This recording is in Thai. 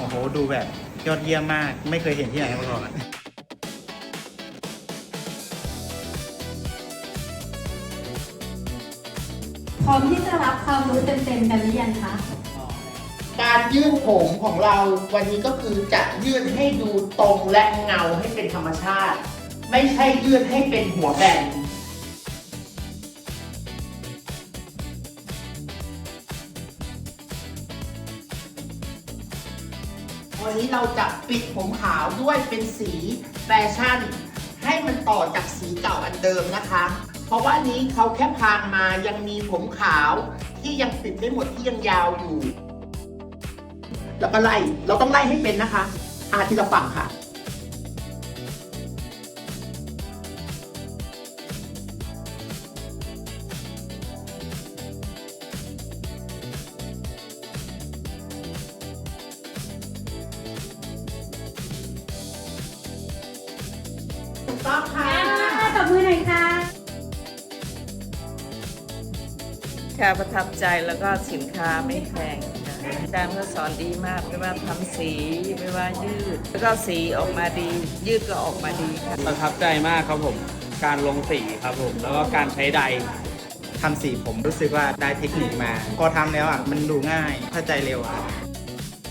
โอ้โห ดูแบบยอดเยี่ยมมาก ไม่เคยเห็นที่ไหนมาก่อน พร้อมที่จะรับความรู้เต็มๆกันหรือยังคะ การยืดผมของเราวันนี้ก็คือจะยืดให้ดูตรงและเงาให้เป็นธรรมชาติ ไม่ใช่ยืดให้เป็นหัวแบน วันนี้เราจะปิดผมขาวด้วยเป็นสีแฟชั่น ให้มันต่อจากสีเก่าอันเดิมนะคะ เพราะว่านนี้เขาแค่พางมายังมีผมขาวที่ยังปิดไม่หมดที่ยังยาวอยู่ แล้วก็ไล่เราต้องไล่ให้เป็นนะคะอาทีละฝั่งค่ะ ตบมือหน่อยค่ะค่ะประทับใจแล้วก็สินค้าไม่แพงค่ะอาจารย์ก็สอนดีมากไม่ว่าทำสีไม่ว่ายืด แล้วก็สีออกมาดี ยืดก็ออกมาดีค่ะ ประทับใจมากครับผม การลงสีครับผม แล้วก็การใช้ใด ทำสีผมรู้สึกว่าได้เทคนิคมา พอทำแล้วอะ มันดูง่ายเข้าใจเร็วอะ